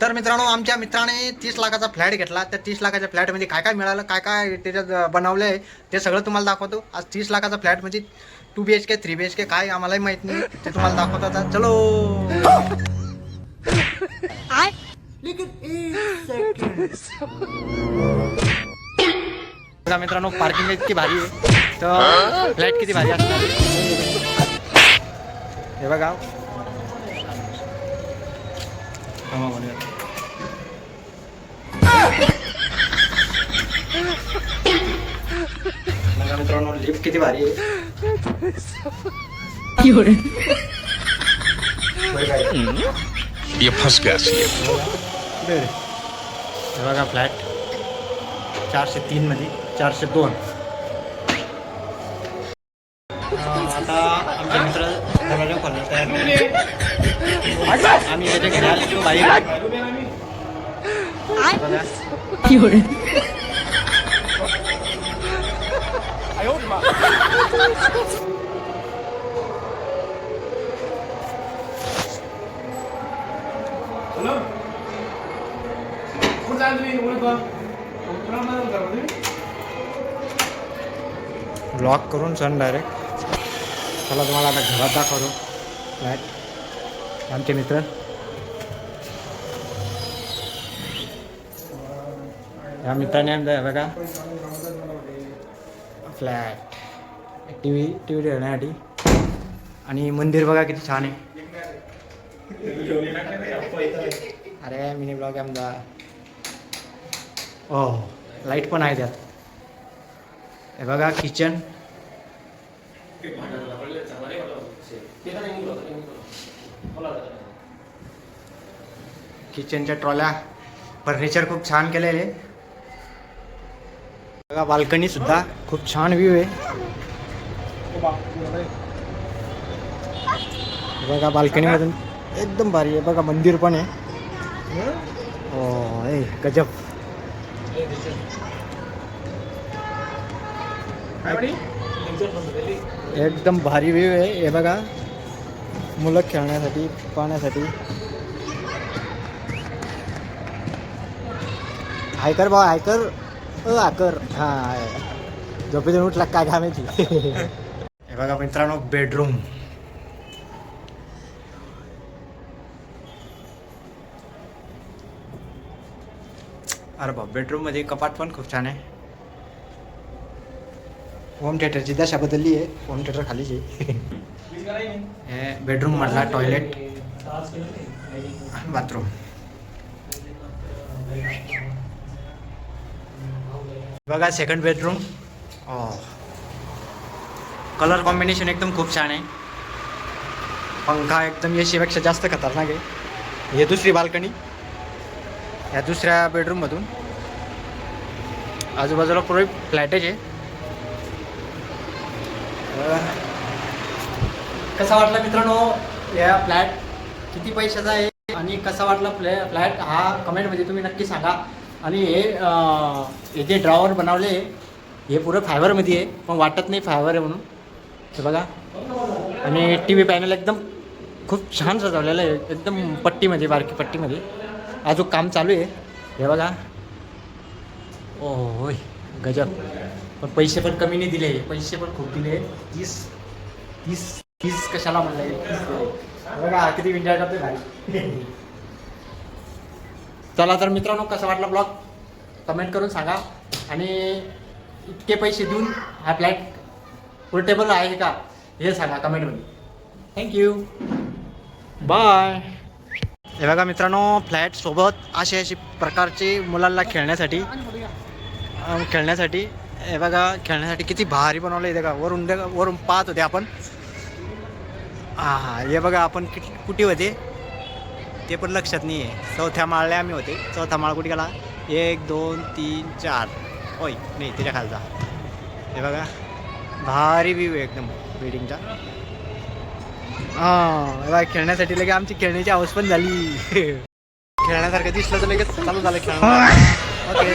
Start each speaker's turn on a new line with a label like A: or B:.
A: तर मित्रांनो आमच्या मित्राने तीस लाखाचा फ्लॅट घेतला. त्या तीस लाखाच्या फ्लॅटमध्ये काय काय मिळालं काय काय त्याच्यात बनवलं आहे ते सगळं तुम्हाला दाखवतो. आज तीस लाखाचा फ्लॅट म्हणजे two B H K three B H K काय आम्हालाही माहीत नाही ते तुम्हाला दाखवतो आता. चलो! बघा मित्रांनो पार्किंग इतकी भारी आहे. तर फ्लॅट किती भारी असणार. हे बघा. थांबा म्हणूया. मित्रांनो लिफ्ट किती भारी आहे बरं काय?
B: ये फंस गया सी
A: कुठे रे? हे बघा फ्लॅट चारशे तीन मध्ये चारशे दोन आता आमचे मित्र दरवाजा तयार आम्ही त्याच्या घरी आलो बाहेर करून सण डायरेक्ट चला तुम्हाला आता घरात दाखवतो. फ्लॅट आमचे मित्र. या मित्राने आमचा हे बघा. Flat T V T V ठेवण्यासाठी. आणि मंदिर बघा किती छान आहे. अरे मिनी ब्लॉग आहे आमचा. Oh, ओ लाइट पण आहे त्यात. हे बघा किचन किचनच्या ट्रॉल्या. फर्निचर खूप छान केलेले. बघा बाल्कनी सुद्धा खूप छान व्ह्यू आहे. बघा बाल्कनीमधून एकदम भारी आहे. बघा मंदिर पण आहे. हो, ए गजब. एकदम भारी व्ह्यू आहे. हे बघा मुलं खेळण्यासाठी पाहण्यासाठी. हायकर भाऊ हायकर अ हाकर हा झोपेतून उठला काय घामायची माहिती हे बघा मित्रांनो बेडरूम अरे बा बेडरूममध्ये कपाट पण खूप छान आहे. होम थिएटरची दशा बदलली आहे. होम थिएटर खालीच आहे. हे बेडरूम मधला टॉयलेट बाथरूम बघा सेकंड बेडरूम कलर कॉम्बिनेशन एकदम खूप छान आहे. पंखा एकदम एशीपेक्षा जास्त खतरनाक आहे. हे दुसरी बाल्कनी या दुसऱ्या बेडरूममधून आजूबाजूला पुरे फ्लॅटच आहे. कसा वाटला मित्रांनो या फ्लॅट किती पैशाचा आहे आणि कसा वाटला फ्लॅ फ्लॅट हा कमेंटमध्ये तुम्ही नक्की सांगा. आणि हे हे जे ड्रॉवर बनवले हे पुरं फायबरमध्ये आहे पण वाटत नाही फायबर आहे म्हणून. हे बघा. आणि टी व्ही पॅनल एकदम खूप छान सजवलेलं आहे. एकदम पट्टीमध्ये बारकी पट्टीमध्ये. अजून काम चालू आहे. हे बघा. ओ होय गजब. पण पैसे पण कमी नाही दिले. पैसे पण खूप दिले. तीस तीस तीस कशाला म्हणलं तीस दिले. बघा किती विंडा करते भारी. चला तर मित्रांनो कसा वाटला ब्लॉग कमेंट करून सांगा. आणि इतके पैसे देऊन हा फ्लॅट पोर्टेबल आहे का हे सांगा कमेंटमध्ये थँक्यू बाय हे बघा मित्रांनो फ्लॅट सोबत असे असे प्रकारचे मुलांना खेळण्यासाठी खेळण्यासाठी हे बघा खेळण्यासाठी किती भारी बनवलं आहे का वरून वरून पाहत होते आपण. हा हा हे बघा आपण किती कुठे होते? ते पण लक्षात नाही आहे. चौथ्या माळल्या आम्ही होते. चौथा माळ कुठे गेला? एक दोन तीन चार. होय नाही त्याच्या खालचा. हे बघा. भारी व्ह्यू आहे एकदम बिल्डिंगचा हां बघा खेळण्यासाठी लगे आमची खेळण्याची हाऊस पण झाली. खेळण्यासारखं दिसलं तर लगेच चालू झालं खेळणं. ओके